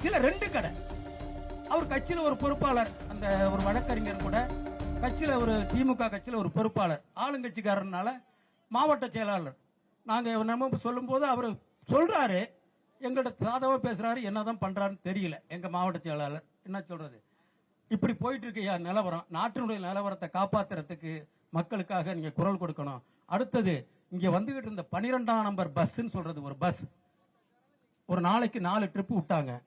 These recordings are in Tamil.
கட்சியில ரெண்டு கடை. அவர் கட்சியில ஒரு பொறுப்பாளர் அந்த ஒரு வழக்கறிஞர் கூட. கட்சியில ஒரு திமுக கட்சியில ஒரு பொறுப்பாளர். ஆளுங்கட்சிக்காரனால மாவட்ட செயலாளர். நாங்க நம்ம சொல்லும்போது அவர் சொல்றாரு. எங்கள்ட்ட சாதவா பேசுறாரு. என்னதான் பண்றாருன்னு தெரியல. எங்க மாவட்ட செயலாளர் என்ன சொல்றது? இப்படி போயிட்டு இருக்கையா நிலவரம். நாட்டினுடைய நிலவரத்தை காப்பாத்துறதுக்கு மக்களுக்காக நீங்க குரல் கொடுக்கணும். அடுத்தது இங்க வந்துகிட்டு இருந்த பனிரெண்டாம் நம்பர் பஸ்ன்னு சொல்றது ஒரு பஸ். ஒரு நாளைக்கு நாலு ட்ரிப் விட்டாங்க.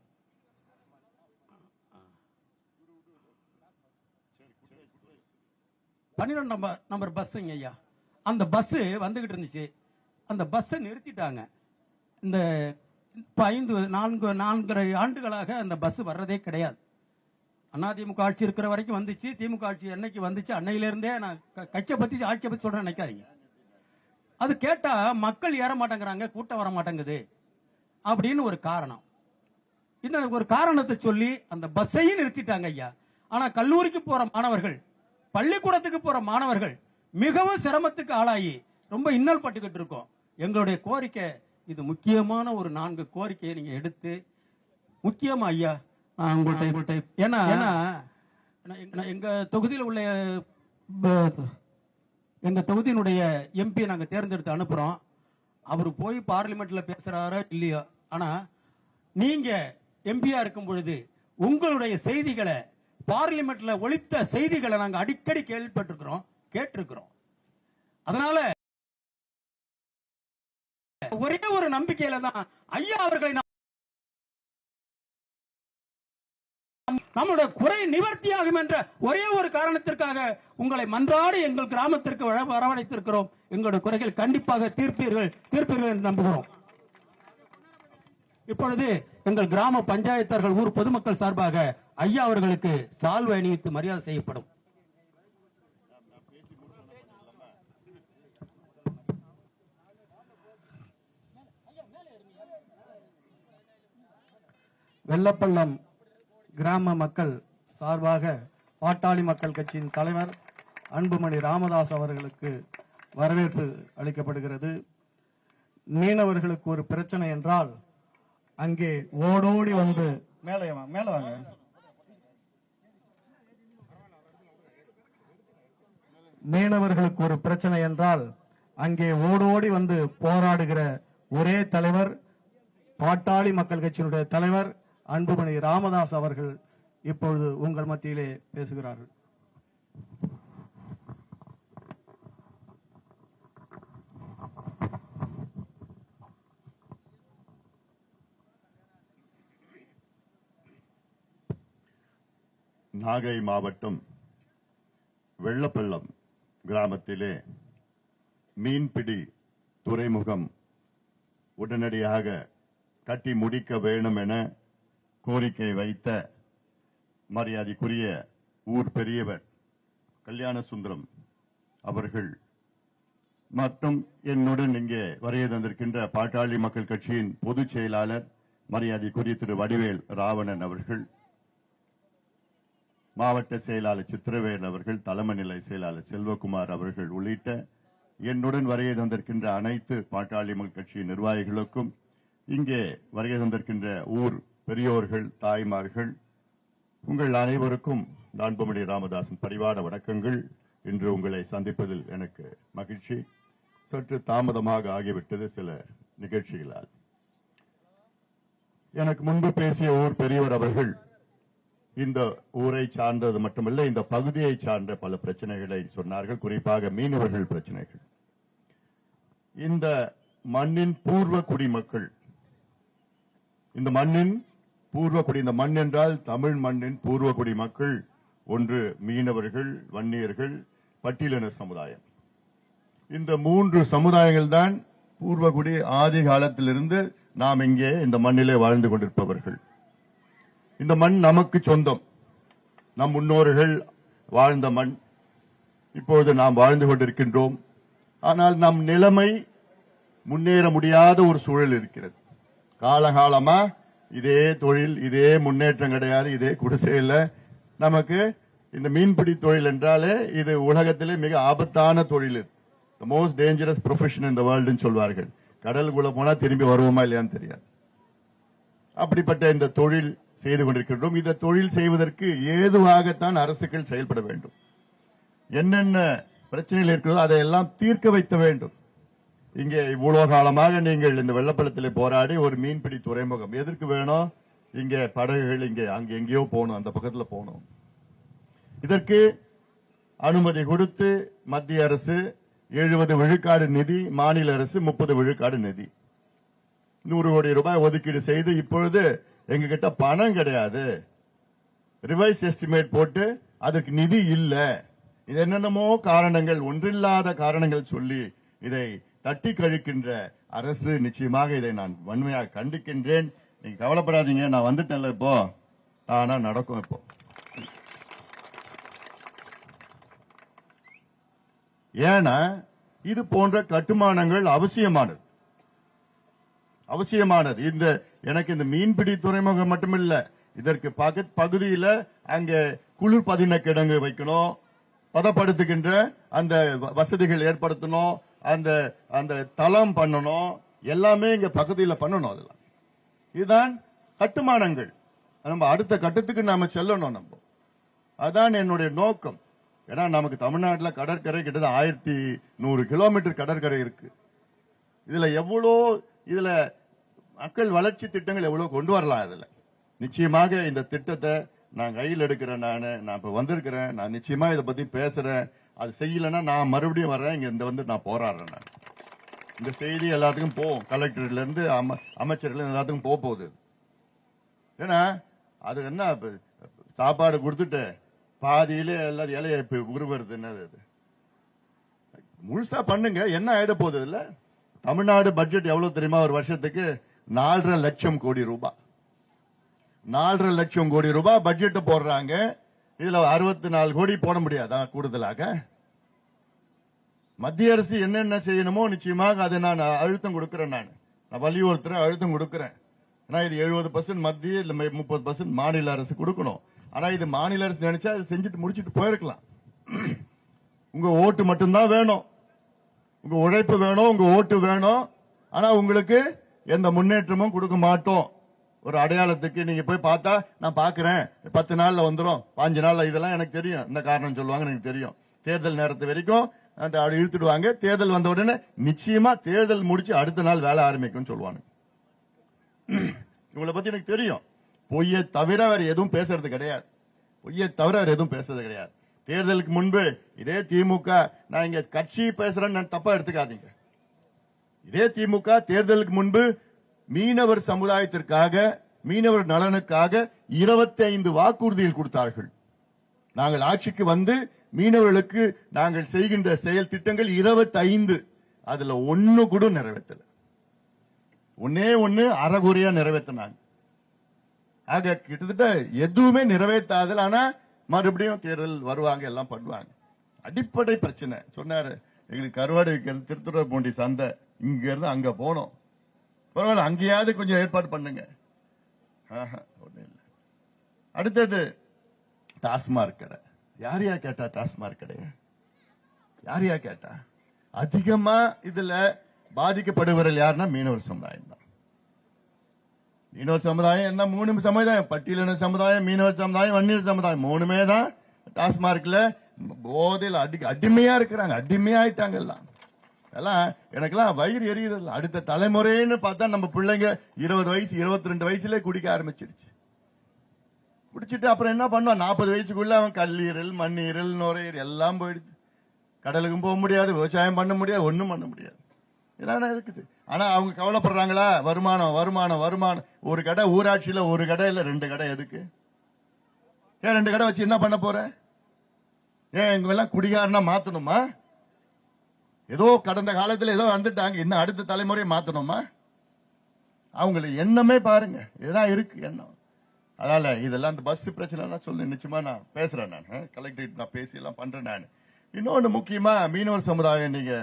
பன்னிரெண்டு நம்பர் நம்பர் பஸ்ஸுங்க ஐயா. அந்த பஸ்ஸு வந்துகிட்டு இருந்துச்சு. அந்த பஸ்ஸை நிறுத்திட்டாங்க. இந்த இப்போ ஐந்து நான்கு நான்கரை ஆண்டுகளாக அந்த பஸ் வர்றதே கிடையாது. அதிமுக ஆட்சி இருக்கிற வரைக்கும் வந்துச்சு. திமுக ஆட்சி என்னைக்கு வந்துச்சு? அன்னையிலிருந்தே நான் க- கட்சியை பற்றி ஆட்சியை பற்றி சொல்கிறேன் நினைக்காதீங்க. அது கேட்டால் மக்கள் ஏற மாட்டேங்கிறாங்க கூட்டம் வர மாட்டேங்குது அப்படின்னு ஒரு காரணம். இந்த ஒரு காரணத்தை சொல்லி அந்த பஸ்ஸையும் நிறுத்திட்டாங்க ஐயா. ஆனால் கல்லூரிக்கு போகிற மாணவர்கள் பள்ளிக்கூடத்துக்கு போற மாணவர்கள் மிகவும் சிரமத்துக்கு ஆளாகி ரொம்ப இன்னல் பட்டுக்கிட்டு இருக்கோம். எங்களுடைய கோரிக்கை இது முக்கியமான ஒரு நான்கு கோரிக்கையை நீங்க எடுத்து முக்கியமா ஐயா? உங்கள்ட்ட ஏன்னா ஏன்னா எங்க- தொகுதியில் உள்ள எங்க தொகுதியினுடைய எம்பி நாங்க தேர்ந்தெடுத்து அனுப்புறோம். அவர் போய் பார்லிமெண்ட்ல பேசுறாரோ இல்லையோ? ஆனா நீங்க எம்பியா இருக்கும் பொழுது உங்களுடைய செய்திகளை பார்லிமெண்ட்ல ஒழித்த செய்திகளை நாங்க அடிக்கடி கேள்விப்பட்டிருக்கிறோம் கேட்டிருக்கிறோம். அதனால ஒரே ஒரு நம்பிக்கையில தான் ஐயா அவர்களை நம்முடைய குறை நிவர்த்தியாகும் என்ற ஒரே ஒரு காரணத்திற்காக உங்களை மன்றாடி எங்கள் கிராமத்திற்கு வரவழைத்திருக்கிறோம். எங்களுடைய குறைகள் கண்டிப்பாக தீர்ப்பீர்கள் தீர்ப்பீர்கள் என்று நம்புகிறோம். இப்பொழுது எங்கள் கிராம பஞ்சாயத்தர்கள் ஊர் பொதுமக்கள் சார்பாக ஐயா அவர்களுக்கு சால்வை அணிவித்து மரியாதை செய்யப்படும். வெள்ளப்பள்ளம் கிராம மக்கள் சார்பாக பாட்டாளி மக்கள் கட்சியின் தலைவர் அன்புமணி ராமதாஸ் அவர்களுக்கு வரவேற்பு அளிக்கப்படுகிறது. மீனவர்களுக்கு ஒரு பிரச்சனை என்றால் அங்கே ஓடோடி வந்து மேலே மேலே வாங்க. மீனவர்களுக்கு ஒரு பிரச்சனை என்றால் அங்கே ஓடோடி வந்து போராடுகிற ஒரே தலைவர் பாட்டாளி மக்கள் கட்சியினுடைய தலைவர் அன்புமணி ராமதாஸ் அவர்கள் இப்பொழுது உங்கள் மத்தியிலே பேசுகிறார்கள். நாகை மாவட்டம் வெள்ளப்பள்ளம். கிராமத்திலே மீன்பிடி துறைமுகம் உடனடியாக கட்டி முடிக்க வேண்டும் என கோரிக்கை வைத்த மரியாதைக்குரிய ஊர் பெரியவர் கல்யாண சுந்தரம் அவர்கள் மற்றும் என்னுடன் இங்கே வரைய தந்திருக்கின்ற பாட்டாளி மக்கள் கட்சியின் பொதுச் செயலாளர் மரியாதைக்குரிய திரு வடிவேல் ராவணன் அவர்கள் மாவட்ட செயலாளர் சித்திரவேல் அவர்கள் தலைமை நிலை செயலாளர் செல்வகுமார் அவர்கள் உள்ளிட்ட என்னுடன் வருகை தந்திருக்கின்ற அனைத்து பாட்டாளி மக்கள் கட்சி நிர்வாகிகளுக்கும் இங்கே வருகை தந்திருக்கின்ற ஊர் பெரியோர்கள் தாய்மார்கள் உங்கள் அனைவருக்கும் அன்புமணி ராமதாசன் பரிவார வணக்கங்கள். இன்று உங்களை சந்திப்பதில் எனக்கு மகிழ்ச்சி. சற்று தாமதமாக ஆகிவிட்டது சில நிகழ்ச்சிகளால். எனக்கு முன்பு பேசிய ஊர் பெரியவர் அவர்கள் இந்த ஊரை சார்ந்தது மட்டுமல்ல இந்த பகுதியை சார்ந்த பல பிரச்சனைகளை சொன்னார்கள். குறிப்பாக மீனவர்கள் பிரச்சனைகள். இந்த மண்ணின் பூர்வ குடிமக்கள் இந்த மண்ணின் பூர்வ குடி இந்த மண் என்றால் தமிழ் மண்ணின் பூர்வ குடி மக்கள் ஒன்று மீனவர்கள் வன்னியர்கள் பட்டியலின சமுதாயம். இந்த மூன்று சமுதாயங்கள் தான் பூர்வகுடி ஆதி காலத்திலிருந்து நாம் இங்கே இந்த மண்ணிலே வாழ்ந்து கொண்டிருப்பவர்கள். இந்த மண் நமக்கு சொந்தம். நம் முன்னோர்கள் வாழ்ந்த மண். இப்பொழுது நாம் வாழ்ந்து கொண்டிருக்கின்றோம். ஆனால் நம் நிலைமை முன்னேற முடியாத ஒரு சூழல் இருக்கிறது. காலகாலமா இதே தொழில் இதே முன்னேற்றம் கிடையாது இதே குடிசையில் நமக்கு இந்த மீன்பிடி தொழில் என்றாலே இது உலகத்திலே மிக ஆபத்தான தொழில் த மோஸ்ட் டேஞ்சரஸ் ப்ரொஃபஷன் இந்த வேர்ல்டுன்னு சொல்வார்கள். கடலுக்குள்ள போனா திரும்பி வருவோமா இல்லையான்னு தெரியாது. அப்படிப்பட்ட இந்த தொழில் செய்து கொண்டிருக்கின்றோம். இந்த தொழில் செய்வதற்கு ஏதுவாகத்தான் அரசுகள் செயல்பட வேண்டும். என்னென்ன பிரச்சனைகள் இருக்கிறதோ அதையெல்லாம் தீர்க்க வைக்க வேண்டும். இங்கே இவ்வளோ காலமாக நீங்கள் இந்த வெள்ளப்பள்ளத்தில் போராடி ஒரு மீன்பிடி துறைமுகம் எதற்கு வேணும் இங்கே படகுகள் இங்கே அங்கே எங்கேயோ போகணும் அந்த பக்கத்தில் போகணும். இதற்கு அனுமதி கொடுத்து மத்திய அரசு எழுபது விழுக்காடு நிதி மாநில அரசு முப்பது விழுக்காடு நிதி. நூறு கோடி ரூபாய் ஒதுக்கீடு செய்து இப்பொழுது எங்க கிட்ட பணம் கிடையாது. ரிவைஸ் எஸ்டிமேட் போட்டு அதுக்கு நிதி இல்லை. இது என்னென்னமோ காரணங்கள் ஒன்றில்லாத காரணங்கள் சொல்லி இதை தட்டி கழிக்கின்ற அரசு நிச்சயமாக இதை நான் வன்மையாக கண்டிக்கின்றேன். நீங்க கவலைப்படாதீங்க நான் வந்துட்டேன்ல இப்போ. ஆனா நடக்கும் இப்போ. ஏன்னா இது போன்ற கட்டுமானங்கள் அவசியமானது. அவசியமானது. இந்த எனக்கு இந்த மீன்பிடி துறைமுகம் மட்டுமில்ல இதற்கு பக பகுதியில அங்க குளிர் பதின கிடங்கு வைக்கணும் பதப்படுத்துகின்ற அந்த வசதிகள் ஏற்படுத்தணும் அந்த அந்த தளம் பண்ணணும் எல்லாமே இங்க பகுதியில் பண்ணணும் அதெல்லாம். இதுதான் கட்டுமானங்கள். நம்ம அடுத்த கட்டத்துக்கு நாம செல்லணும் நம்ம. அதான் என்னுடைய நோக்கம். ஏன்னா நமக்கு தமிழ்நாட்டில் கடற்கரை கிட்டத்தட்ட ஆயிரத்தி நூறு கிலோமீட்டர் கடற்கரை இருக்கு. இதுல எவ்வளோ இதுல மக்கள் வளர்ச்சி திட்டங்கள் எவ்வளவு கொண்டு வரலாம் அதில். நிச்சயமாக இந்த திட்டத்தை நான் கையில் எடுக்கிறேன் நான். நான் இப்ப வந்திருக்கிறேன். நான் நிச்சயமா இதை பத்தி பேசுறேன். அது செய்யலைன்னா நான் மறுபடியும் வர்றேன். இங்க இந்த வந்து நான் போராடுறேன் நான். இந்த செய்தி எல்லாத்துக்கும் போகும் கலெக்டர்ல இருந்து அமைச்சர்ல எல்லாத்துக்கும் போக போகுது. ஏன்னா அது என்ன சாப்பாடு கொடுத்துட்டு பாதியிலே எல்லாரும் இலைய இப்ப உருவருது என்னது அது? முழுசா பண்ணுங்க. என்ன ஆயிட போகுது இல்ல தமிழ்நாடு பட்ஜெட் எவ்வளவு தெரியுமா? ஒரு வருஷத்துக்கு நாலரை லட்சம் கோடி ரூபாய் நாலரை லட்சம் கோடி ரூபாய் பட்ஜெட் போடுறாங்க. இதுல அறுபத்தி நாலு கோடி போட முடியாதா கூடுதலாக? மத்திய அரசு என்னென்ன செய்யணுமோ நிச்சயமாக அதை நான் அழுத்தம் கொடுக்கிறேன் நான். நான் வலியுறுத்துறேன் அழுத்தம் கொடுக்கிறேன். ஏன்னா இது எழுபது பர்சன்ட் மத்திய முப்பது பர்சன்ட் மாநில அரசு கொடுக்கணும். ஆனா இது மாநில அரசு நினைச்சா அதை செஞ்சுட்டு முடிச்சுட்டு போயிருக்கலாம். உங்க ஓட்டு மட்டும்தான் வேணும். உங்க உழைப்பு வேணும் உங்க ஓட்டு வேணும். ஆனா உங்களுக்கு எந்த முன்னேற்றமும் கொடுக்க மாட்டோம். ஒரு அடையாளத்துக்கு நீங்க போய் பார்த்தா நான் பாக்குறேன் பத்து நாள்ல வந்துடும் பாஞ்சு நாள்ல இதெல்லாம் எனக்கு தெரியும். இந்த காரணம் சொல்லுவாங்க எனக்கு தெரியும். தேர்தல் நேரத்து வரைக்கும் அந்த அப்படி இழுத்துடுவாங்க. தேர்தல் வந்த உடனே நிச்சயமா தேர்தல் முடிச்சு அடுத்த நாள் வேலை ஆரம்பிக்கும் சொல்லுவாங்க. இவங்களை பத்தி எனக்கு தெரியும். பொய்யை தவிர வேற எதுவும் பேசுறது கிடையாது. பொய்யை தவிர வேற எதுவும் பேசுறது கிடையாது. தேர்தலுக்கு முன்பு இதே திமுக நான் இங்க கட்சி பேசுறேன்னு தப்பா எடுத்துக்காதீங்க. இதே திமுக தேர்தலுக்கு முன்பு மீனவர் சமுதாயத்திற்காக மீனவர் நலனுக்காக 25 வாக்குறுதிகள் கொடுத்தார்கள். நாங்கள் ஆட்சிக்கு வந்து மீனவர்களுக்கு நாங்கள் செய்கின்ற செயல் திட்டங்கள் 25 அதுல ஒன்னு கூட நிறைவேற்றல. ஒன்னே ஒன்னு அறகுறையா நிறைவேற்றினாங்க. ஆக கிட்டத்தட்ட எதுவுமே நிறைவேற்றாதல் ஆனா மறுபடியும் தேர்தல் வருவாங்க எல்லாம் பண்ணுவாங்க. அடிப்படை பிரச்சனை. சொன்னாரு எங்களுக்கு கருவாடு விற்கிறது திருத்துறைப்பூண்டி சந்தை. இங்க இருந்து அங்க போனோம். பரவாயில்ல அங்கேயாவது கொஞ்சம் ஏற்பாடு பண்ணுங்க. ஆஹா, ஒண்ணும் அடுத்தது டாஸ்மார்க் கடை. யார் யா கேட்டா டாஸ்மார்க் கடையை? யார் யா கேட்டா? அதிகமா இதுல பாதிக்கப்படுவர்கள் யாருன்னா மீனவர் சமுதாயம் தான். மீனவர் சமுதாயம் என்ன? மூணு சமுதாயம். பட்டியலின சமுதாயம் மீனவர் சமுதாயம் வன்னியர் சமுதாயம். மூணுமே தான் டாஸ்மார்க்ல போதையில் அடி அடிமையா இருக்கிறாங்க. அடிமையாயிட்டாங்க எல்லாம். எல்லாம் எனக்கெல்லாம் வயிறு எரியுது அடுத்த தலைமுறைன்னு பார்த்தா நம்ம பிள்ளைங்க இருபது வயசு இருபத்தி ரெண்டு வயசுல குடிக்க ஆரம்பிச்சிருச்சு. குடிச்சிட்டு அப்புறம் என்ன பண்ணுவான்? நாற்பது வயசுக்குள்ள அவன் கல்லீரல் மண்ணீரல் நுரையீரல் எல்லாம் போயிடுச்சு கடலுக்கும் போக முடியாது விவசாயம் பண்ண முடியாது ஒன்றும் பண்ண முடியாது. இதெல்லாம் இருக்குது. ஆனா அவங்க கவலைப்படுறாங்களா? வருமானம் வருமானம் வருமானம். ஒரு கடை ஊராட்சியில ஒரு கடை இல்ல ரெண்டு கடை எதுக்கு? ஏன் ரெண்டு கடை வச்சு என்ன பண்ண போற? ஏன் எங்க எல்லாம் குடிகாரனா மாத்தணுமா? ஏதோ கடந்த காலத்தில் ஏதோ வந்துட்டாங்க. இன்னும் அடுத்த தலைமுறையை மாத்தணுமா? அவங்கள எண்ணமே பாருங்க. இதுதான் இருக்கு எண்ணம். அதனால இதெல்லாம் இந்த பஸ் பிரச்சனை சொல்லி. நிச்சயமா நான் பேசுறேன் நான். கலெக்டரேட் நான் பேசி எல்லாம் பண்றேன் நான். இன்னொன்னு முக்கியமா மீனவர் சமுதாயம் நீங்க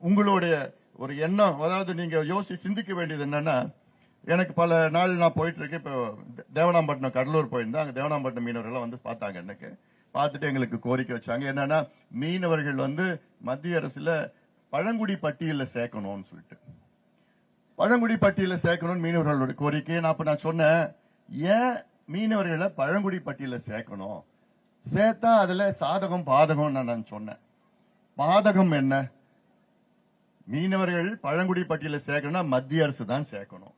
உங்களுடைய ஒரு எண்ணம். அதாவது நீங்க யோசி சிந்திக்க வேண்டியது என்னன்னா எனக்கு பல நாள் நான் போயிட்டு இருக்கேன். இப்போ தேவனாம்பட்டினம் கடலூர் போயிருந்தேன். அங்கே தேவனாம்பட்டினம் மீனவர்கள்லாம் வந்து பார்த்தாங்க எனக்கு. பார்த்துட்டு எங்களுக்கு கோரிக்கை வச்சாங்க. என்னன்னா மீனவர்கள் வந்து மத்திய அரசுல பழங்குடி பட்டியலில் சேர்க்கணும்னு சொல்லிட்டு. பழங்குடி பட்டியலில் சேர்க்கணும்னு மீனவர்களோட கோரிக்கை நான் அப்ப நான் சொன்னேன். ஏன் மீனவர்களை பழங்குடி பட்டியலில் சேர்க்கணும்? சேர்த்தா அதுல சாதகம் பாதகம் நான் சொன்னேன். பாதகம் என்ன? மீனவர்கள் பழங்குடி பட்டியலில் சேர்க்கணும்னா மத்திய அரசு தான் சேர்க்கணும்.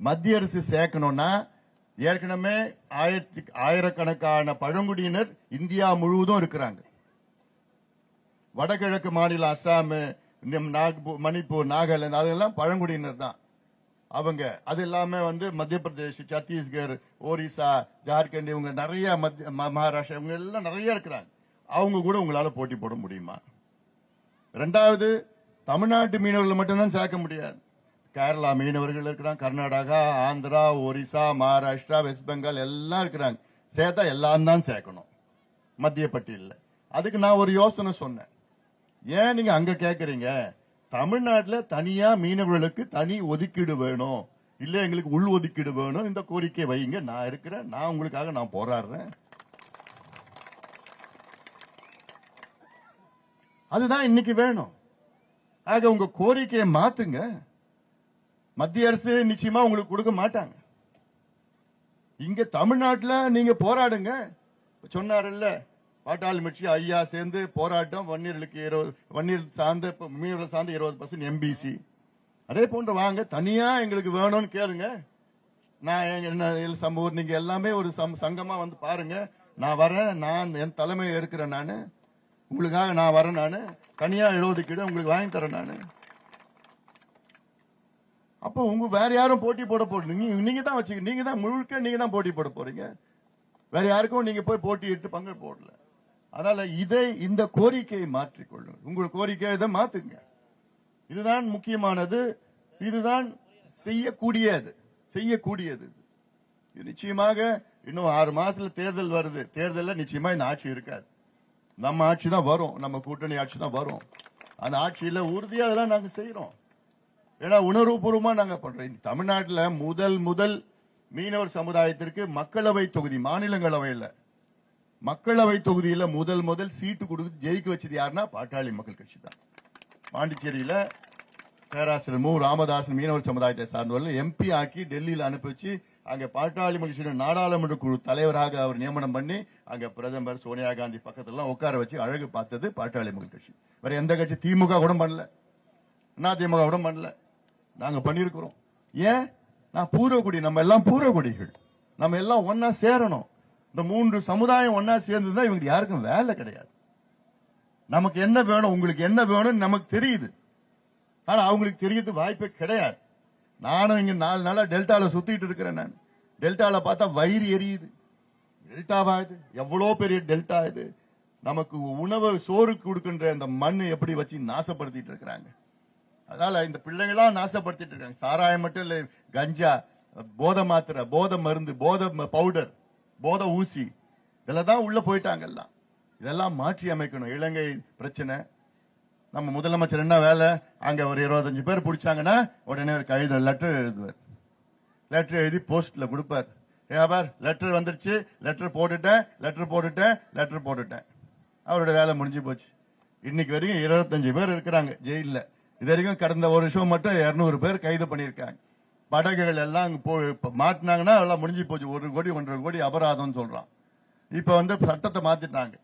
மத்திய அரசு சேர்க்கணும்னா ஏற்கனவே ஆயிரத்தி ஆயிரக்கணக்கான பழங்குடியினர் இந்தியா முழுவதும் இருக்கிறாங்க. வடகிழக்கு மாநிலம் அஸ்ஸாம் இந்த நாக்பூர் மணிப்பூர் நாகாலாந்து அதெல்லாம் பழங்குடியினர் தான். அவங்க அது இல்லாம வந்து மத்திய பிரதேஷ் சத்தீஸ்கர் ஒரிசா ஜார்க்கண்ட் இவங்க நிறைய மத்திய ம- மகாராஷ்டிரா இவங்க எல்லாம் நிறைய இருக்கிறாங்க. அவங்க கூட உங்களால போட்டி போட முடியுமா? ரெண்டாவது தமிழ்நாட்டு மீனவர்கள் மட்டும்தான் சேர்க்க முடியாது. கேரளா மீனவர்கள் இருக்கிறாங்க கர்நாடகா ஆந்திரா ஒரிசா மகாராஷ்டிரா வெஸ்ட் பெங்கால் எல்லாம் இருக்கிறாங்க. சேர்த்தா எல்லாம் தான் சேர்க்கணும். மத்திய பட்டியலில் அதுக்கு நான் ஒரு யோசனை சொன்னேன். ஏன் நீங்க அங்க கேட்குறீங்க தமிழ்நாட்டில் தனியா மீனவர்களுக்கு தனி ஒதுக்கீடு வேணும். இல்ல எங்களுக்கு உள் ஒதுக்கீடு வேணும். இந்த கோரிக்கை வைங்க. நான் இருக்கிறேன். நான் உங்களுக்காக நான் போராடுறேன். அதுதான் இன்னைக்கு வேணும். ஆக உங்க கோரிக்கையை மாத்துங்க. மத்திய அரசு நிச்சயமா உங்களுக்கு கொடுக்க மாட்டாங்க. இங்க தமிழ்நாட்டில் நீங்க போராடுங்க. சொன்னாரல்ல பாட்டாளி மிட்சி ஐயா சேர்ந்து போராட்டம் வன்னியர்களுக்கு இருபது வன்னியர் சார்ந்த இப்ப மீனவர்கள் சார்ந்த இருபது பர்சன்ட் எம்பிசி அதே போன்று வாங்க தனியா எங்களுக்கு வேணும்னு கேளுங்க. நான் என்ன இல்ல சமூக நீங்க எல்லாமே ஒரு சம்- சங்கமா வந்து பாருங்க. நான் வரேன் நான் என் தலைமையில் இருக்கிறேன் நான். உங்களுக்காக நான் வரேன் நான். தனியா எழுபது கிலோ உங்களுக்கு வாங்கி தரேன் நான். அப்போ உங்க வேற யாரும் போட்டி போட போறீங்க நீங்க- தான் வச்சுக்க நீங்க தான் முழுக்க நீங்க தான் போட்டி போட போறீங்க. வேற யாருக்கும் நீங்க போய் போட்டியிட்டு பங்கு போடல. அதனால இதை இந்த கோரிக்கையை மாற்றிக்கொள்ளுங்க உங்கள் கோரிக்கையை இதை மாத்துங்க. இதுதான் முக்கியமானது. இதுதான் செய்யக்கூடியது. செய்யக்கூடியது நிச்சயமாக இன்னும் ஆறு மாசத்துல தேர்தல் வருது. தேர்தல்ல நிச்சயமா இந்த ஆட்சி இருக்காது. நம்ம ஆட்சி தான் வரும். நம்ம கூட்டணி ஆட்சி தான் வரும். அந்த ஆட்சியில உறுதியா அதெல்லாம் நாங்க செய்யறோம் ஏன்னா உணர்வுபூர்வமாக நாங்க பண்றோம். தமிழ்நாட்டில் முதல் முதல் மீனவர் சமுதாயத்திற்கு மக்களவை தொகுதி மாநிலங்களவையில். மக்களவை தொகுதியில் முதல் முதல் சீட்டு கொடுத்து ஜெயிக்க வச்சது யாருன்னா பாட்டாளி மக்கள் கட்சி தான் பாண்டிச்சேரியில் பேராசிரியர் மு ராமதாசன் மீனவர் சமுதாயத்தை சார்ந்தவர்கள் எம்பி ஆக்கி டெல்லியில் அனுப்பி வச்சு அங்கே பாட்டாளி மக்கள் நாடாளுமன்ற குழு தலைவராக அவர் நியமனம் பண்ணி அங்கே பிரதமர் சோனியா காந்தி பக்கத்துலாம் உட்கார வச்சு அழகு பார்த்தது பாட்டாளி மக்கள் கட்சி. வேற எந்த கட்சி? திமுக கூட பண்ணல. அதிமுக கூட பண்ணல. நாங்கள் பண்ணியிருக்கிறோம் ஏன்? நான் பூர்வகுடி நம்ம எல்லாம் பூர்வகுடிகள். நம்ம எல்லாம் ஒன்னா சேரணும். இந்த மூன்று சமுதாயம் ஒன்னா சேர்ந்ததுதான் இவங்களுக்கு யாருக்கும் வேலை கிடையாது. நமக்கு என்ன வேணும் உங்களுக்கு என்ன வேணும்னு நமக்கு தெரியுது. ஆனா அவங்களுக்கு தெரியறது வாய்ப்பே கிடையாது. நானும் இங்க நாலு நாளா டெல்டால சுத்திட்டு இருக்கிறேன் நான். டெல்டால பார்த்தா வயிறு எரியுது. டெல்டாவா இது? எவ்வளோ பெரிய டெல்டா இது? நமக்கு உணவு சோறு கொடுக்கின்ற அந்த மண் எப்படி வச்சு நாசப்படுத்திட்டு இருக்கிறாங்க? அதனால இந்த பிள்ளைங்களாம் நாசப்படுத்திட்டு இருக்காங்க சாராயம் மட்டும் இல்லை கஞ்சா போத மாத்திரை போத மருந்து போதை பவுடர் போதை ஊசி இதில் தான் உள்ள போயிட்டாங்க எல்லாம். இதெல்லாம் மாற்றி அமைக்கணும். இலங்கை பிரச்சனை. நம்ம முதலமைச்சர் என்ன வேலை? அங்க ஒரு இருபத்தஞ்சு பேர் பிடிச்சாங்கன்னா உடனே ஒரு கழுத லெட்டர் எழுதுவார். லெட்டர் எழுதி போஸ்ட்ல கொடுப்பார். ஏபார் லெட்டர் வந்துருச்சு. லெட்டர் போட்டுட்டேன் லெட்டர் போட்டுட்டேன் லெட்டர் போட்டுட்டேன். அவரோட வேலை முடிஞ்சு போச்சு. இன்னைக்கு வரைக்கும் இருபத்தஞ்சு பேர் இருக்கிறாங்க ஜெயிலில். இது வரைக்கும் கடந்த ஒரு வருஷம் மட்டும் இருநூறு பேர் கைது பண்ணியிருக்காங்க. படகுகள் எல்லாம் அங்கே போய் மாட்டினாங்கன்னா எல்லாம் முடிஞ்சு போச்சு. ஒரு கோடி ஒன்றரை கோடி அபராதம்னு சொல்றான். இப்ப வந்து சட்டத்தை மாத்திட்டாங்க.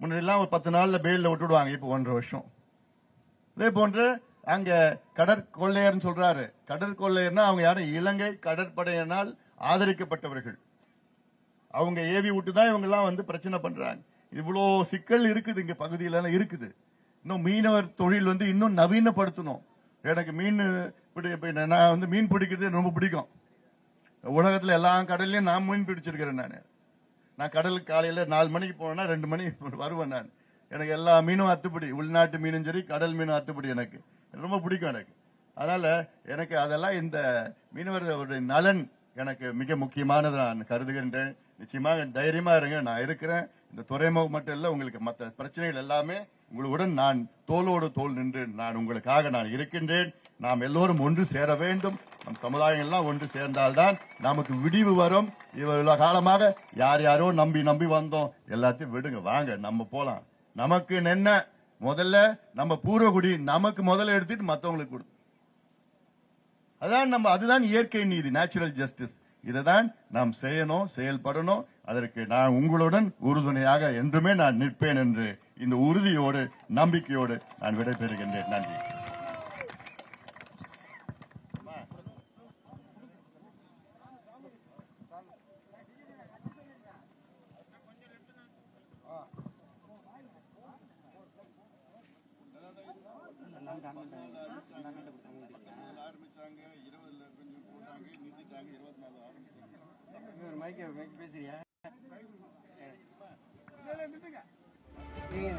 முன்னாடிலாம் ஒரு பத்து நாள்ல பெயில்ல விட்டுடுவாங்க. இப்ப ஒன்றரை வருஷம். இதே போன்று அங்க கடற்கொள்ளையர்னு சொல்றாரு. கடற்கொள்ளையர்னா அவங்க யாரும் இலங்கை கடற்படையினால் ஆதரிக்கப்பட்டவர்கள். அவங்க ஏவி விட்டு தான் இவங்க எல்லாம் வந்து பிரச்சனை பண்றாங்க. இவ்வளோ சிக்கல் இருக்குது இங்க பகுதியிலெல்லாம் இருக்குது. இன்னும் மீனவர் தொழில் வந்து இன்னும் நவீனப்படுத்தணும். எனக்கு மீன் பிடி நான் வந்து மீன் பிடிக்கிறது ரொம்ப பிடிக்கும். உலகத்தில் எல்லா கடல்லையும் நான் மீன் பிடிச்சிருக்கிறேன் நான். நான் கடலுக்கு காலையில் நாலு மணிக்கு போனேன்னா ரெண்டு மணி வருவேன் நான். எனக்கு எல்லா மீனும் அத்துப்படி. உள்நாட்டு மீனும் சரி கடல் மீனும் அத்துப்படி எனக்கு. ரொம்ப பிடிக்கும் எனக்கு. அதனால எனக்கு அதெல்லாம் இந்த மீனவர்களுடைய நலன் எனக்கு மிக முக்கியமானது நான் கருதுகின்றேன். நிச்சயமாக தைரியமா இருங்க நான் இருக்கிறேன். இந்த துறைமுகம் மட்டும் இல்லை உங்களுக்கு மற்ற பிரச்சனைகள் எல்லாமே உங்களுடன் நான் தோளோடு தோல் நின்று நான் உங்களுக்காக நான் இருக்கின்றேன். நாம் எல்லோரும் ஒன்று சேர வேண்டும். நம் சமுதாயம் எல்லாம் ஒன்று சேர்ந்தால்தான் நமக்கு விடிவு வரும். இவ்வளவு காலமாக யார் யாரோ நம்பி நம்பி வந்தோம். எல்லாத்தையும் விடுங்க வாங்க நம்ம போலாம். நமக்கு என்ன முதல்ல நம்ம பூர்வகுடி நமக்கு முதல்ல எடுத்துட்டு மற்றவங்களுக்கு கொடு. அதான் நம்ம அதுதான் இயற்கை நீதி நேச்சுரல் ஜஸ்டிஸ் இதை தான் நாம் செய்யணும் செயல்படணும். அதற்கு நான் உங்களுடன் உறுதுணையாக என்றுமே நான் நிற்பேன் என்று இந்த உறுதியோடு நம்பிக்கையோடு நான் விடைபெறுகின்றேன். நன்றி. ஒரு மைக்க Sige.